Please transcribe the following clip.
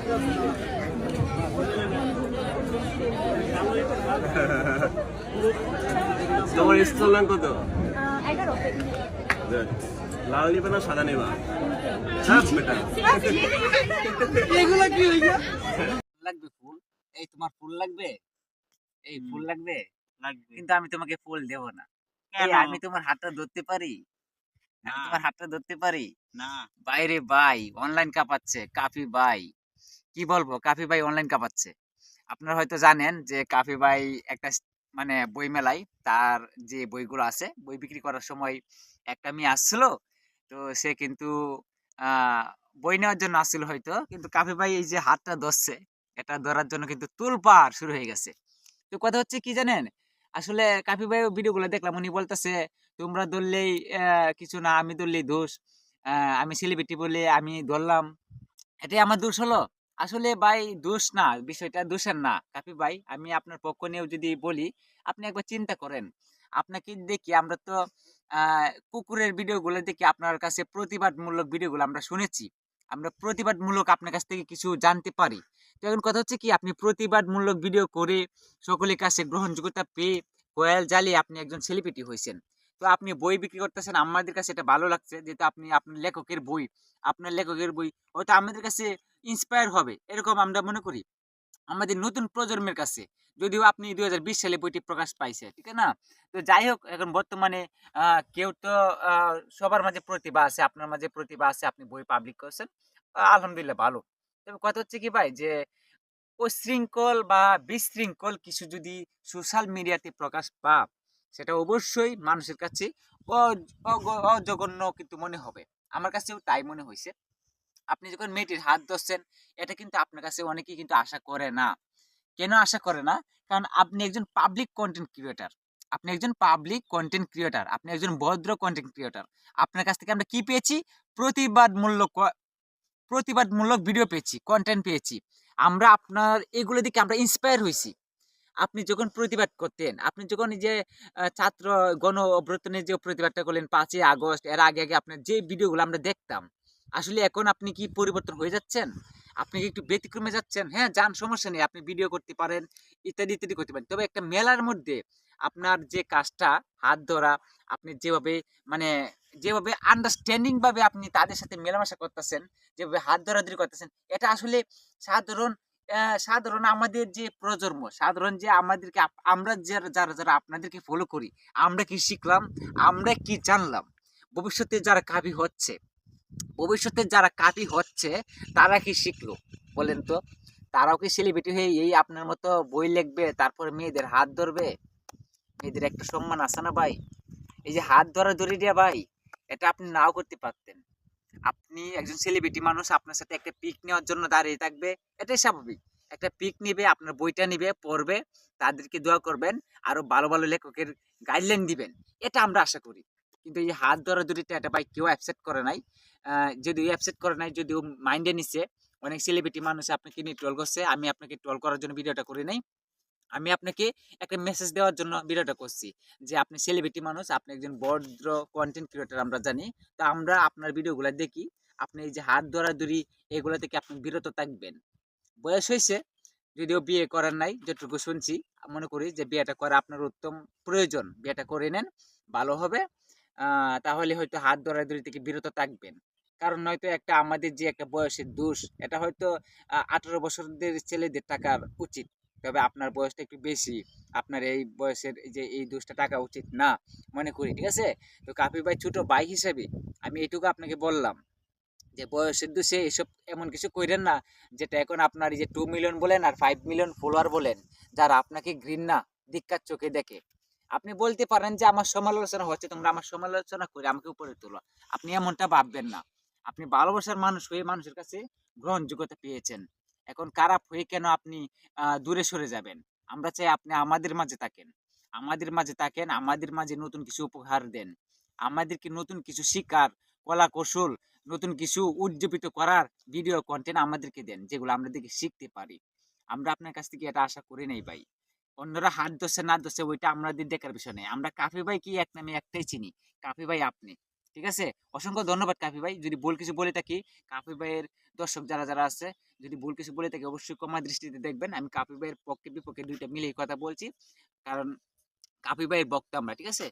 তোমার স্টোর নাম কত? লাল নিবে না সাদা নিবা? কি লাগবে ফুল? এই তোমার ফুল লাগবে? এই ফুল লাগবে? লাগবে। কিন্তু আমি তোমাকে ফুল দেব না। এই আমি তোমার হাতটা ধরতে পারি? আমি তোমার হাতটা ধরতে পারি? না। বাইরে বাই অনলাইন কাঁপাচ্ছে কাফি ভাই কি বলব? কাফি ভাই অনলাইন কাঁপাচ্ছে। আপনারা হয়তো জানেন যে, কাফি ভাই একটা মানে বই মেলায় তার যে বইগুলো আছে, বই বিক্রি করার সময় একটা মেয়ে আসছিল, তো সে কিন্তু বই নেওয়ার জন্য আসছিল হয়তো, কিন্তু কাফি ভাই এই যে হাতটা ধরছে, এটা ধরার জন্য কিন্তু তুলপার শুরু হয়ে গেছে। তো কথা হচ্ছে কি জানেন? আসলে কাফি ভাই ভিডিওগুলো দেখলাম, উনি বলতেছে, তোমরা ধরলেই কিছু না, আমি ধরলেই দোষ আমি সেলিব্রিটি বলে আমি ধরলাম। এটাই আমার দোষ হলো। আসলে ভাই দোষ না, বিষয়টা দোষের না। কাপি ভাই, আমি আপনার পক্ষ নিয়েও যদি বলি, আপনি একবার চিন্তা করেন। আপনাকে দেখি আমরা তো কুকুরের ভিডিওগুলো দেখি, আপনার কাছে প্রতিবাদমূলক ভিডিওগুলো আমরা শুনেছি। আমরা প্রতিবাদমূলক আপনার কাছ থেকে কিছু জানতে পারি। তো এখন কথা হচ্ছে কি, আপনি প্রতিবাদমূলক ভিডিও করে সকলের কাছে গ্রহণযোগ্যতা পেয়ে, কোয়েল জ্বালিয়ে আপনি একজন সেলিব্রিটি হয়েছেন। তো আপনি বই বিক্রি করতেছেন, আমাদের কাছে এটা ভালো লাগছে যেহেতু আপনি আপনার লেখকের বই, আপনার লেখকের বই হয়তো আমাদের কাছে ইন্সপায়ার হবে, এরকম আমরা মনে করি। আমাদের নতুন প্রজন্মের কাছে, যদিও আপনি দুই সালে বইটি প্রকাশ পাইছে ঠিক না? তো যাই হোক, এখন বর্তমানে কেউ তো সবার মাঝে প্রতিভা আছে, আপনার মাঝে প্রতিভা আছে, আপনি বই পাবলিক করছেন আলহামদুলিল্লাহ ভালো। তবে কথা হচ্ছে কি ভাই, যে উশৃঙ্খল বা বিশৃঙ্খল কিছু যদি সোশ্যাল মিডিয়াতে প্রকাশ পা সেটা অবশ্যই মানুষের কাছে অজঘন্য কিন্তু মনে হবে। আমার কাছেও তাই মনে হয়েছে আপনি যখন মেয়েটির হাত ধরছেন, এটা কিন্তু আপনার কাছে অনেকেই কিন্তু আশা করে না। কেন আশা করে না? কারণ আপনি একজন পাবলিক কন্টেন্ট ক্রিয়েটার আপনি একজন পাবলিক কন্টেন্ট ক্রিয়েটার আপনি একজন ভদ্র কন্টেন্ট ক্রিয়েটার আপনার কাছ থেকে আমরা কি পেয়েছি? প্রতিবাদমূলক প্রতিবাদমূলক ভিডিও পেয়েছি কন্টেন্ট পেয়েছি। আমরা আপনার এগুলো দিকে আমরা ইন্সপায়ার হয়েছি আপনি যখন প্রতিবাদ করতেন, আপনি যখন যে ছাত্র গণ অভ্যর্থনের যে প্রতিবাদটা করলেন পাঁচই আগস্ট, এর আগে আগে আপনার যে ভিডিওগুলো আমরা দেখতাম, আসলে এখন আপনি কি পরিবর্তন হয়ে যাচ্ছেন? আপনি কি একটু ব্যতিক্রমে যাচ্ছেন? হ্যাঁ যান, সমস্যা নেই, আপনি ভিডিও করতে পারেন, ইত্যাদি ইত্যাদি করতে পারেন। তবে একটা মেলার মধ্যে আপনার যে কাজটা, হাত ধরা, আপনি যেভাবে মানে যেভাবে আন্ডারস্ট্যান্ডিং ভাবে আপনি তাদের সাথে মেলামেশা করতেছেন, যেভাবে হাত ধরাধরি করতেছেন, এটা আসলে সাধারণ সাধারণ আমাদের যে প্রজন্ম, সাধারণ যে আমাদেরকে আমরা যারা যারা যারা আপনাদেরকে ফলো করি, আমরা কি শিখলাম? আমরা কি জানলাম? ভবিষ্যতে যারা কাবি হচ্ছে, ভবিষ্যতে যারা কাবি হচ্ছে, তারা কি শিখলো? বলেন তো। তারাও কি সেলিব্রিটি হয়ে এই আপনার মতো বই লিখবে, তারপরে মেয়েদের হাত ধরবে? মেয়েদের একটা সম্মান আছে না ভাই? এই যে হাত ধরা ধরে দিয়া ভাই, এটা আপনি নাও করতে পারতেন। আপনি একজন সেলিব্রিটি মানুষ, আপনার সাথে একটা পিক নেওয়ার জন্য দাঁড়িয়ে থাকবে, এটাই স্বাভাবিক। একটা পিক নিবে, আপনার বইটা নিবে, পড়বে, তাদেরকে দোয়া করবেন, আরও ভালো ভালো লেখকের গাইডলাইন দিবেন, এটা আমরা আশা করি। কিন্তু এই হাত ধরা ধরিটা এটা ভাই কেউ অ্যাপসেট করে নাই। যদিও অ্যাপসেট করে নাই, যদিও মাইন্ডে নিচ্ছে অনেক সেলিব্রিটি মানুষ আপনাকে নিয়ে ট্রল করছে, আমি আপনাকে ট্রল করার জন্য ভিডিওটা করি নাই। আমি আপনাকে একটা মেসেজ দেওয়ার জন্য ভিডিওটা করছি যে আপনি সেলিব্রিটি মানুষ, আপনি একজন ভদ্র কন্টেন্ট ক্রিয়েটার আমরা জানি। তো আমরা আপনার ভিডিওগুলো দেখি, আপনি এই যে হাত ধরাধরি এগুলো থেকে আপনি বিরত থাকবেন। বয়স হয়েছে, যদিও বিয়ে করার নাই, যতটুকু শুনছি, মনে করি যে বিয়েটা করা আপনার উত্তম প্রয়োজন। বিয়েটা করে নেন, ভালো হবে তাহলে হয়তো হাত ধরাধরি থেকে বিরত থাকবেন। কারণ নয়তো একটা আমাদের যে একটা বয়সের দোষ, এটা হয়তো আঠারো বছরদের ছেলেদের টাকার উচিত। তবে আপনার বয়সটা একটু বেশি। আপনার এই বয়সের যে, এই দোষটা টাকা উচিত না, মনে করি, ঠিক আছে? তো কাপি ভাই ছোট ভাই হিসেবে আমি এটুকু আপনাকে বললাম যে, বয়সের দোষে এসব এমন কিছু কইরেন না যেটা এখন আপনার যে টু মিলিয়ন বলেন আর ফাইভ মিলিয়ন ফলোয়ার বলেন, যারা আপনাকে ঘৃণা ধিক্কার চোখে দেখে। আপনি বলতে পারেন যে, আমার সমালোচনা হচ্ছে, তোমরা আমার সমালোচনা করে আমাকে উপরে তোলো। আপনি এমনটা ভাববেন না। আপনি ভালোবাসার মানুষ হয়ে মানুষের কাছে গ্রহণযোগ্যতা পেয়েছেন। এখন খারাপ হয়ে কেন আপনি দূরে সরে যাবেন? আমরা চাই আপনি আমাদের মাঝে থাকেন। আমাদের মাঝে থাকেন, আমাদের মাঝে নতুন কিছু উপহার দেন। আমাদেরকে নতুন কিছু শিকার, কলা কৌশল, নতুন কিছু উজ্জীবিত করার ভিডিও কন্টেন্ট আমাদেরকে দেন, যেগুলো আমরা দেখে শিখতে পারি। আমরা আপনার কাছ থেকে এটা আশা করি নাই ভাই। অন্যরা হাত ধরছে, না ধরছে, ওইটা আমাদের দেখার বিষয় নেই আমরা কাফি ভাই কি এক নামে একটাই চিনি। কাফি ভাই আপনি। ঠিক আছে? অসংখ্য ধন্যবাদ কাফি ভাই। যদি ভুল কিছু বলে থাকি, কাফি ভাইয়ের দর্শক যারা যারা আছে, যদি ভুল কিছু বলে থাকি, অবশ্যই কমা দৃষ্টিতে দেখবেন। আমি কাফি ভাইয়ের পক্ষে বিপক্ষে দুইটা মিলিয়ে কথা বলছি। কারণ, কাফি ভাইয়ের বক্তা আমরা, ঠিক আছে?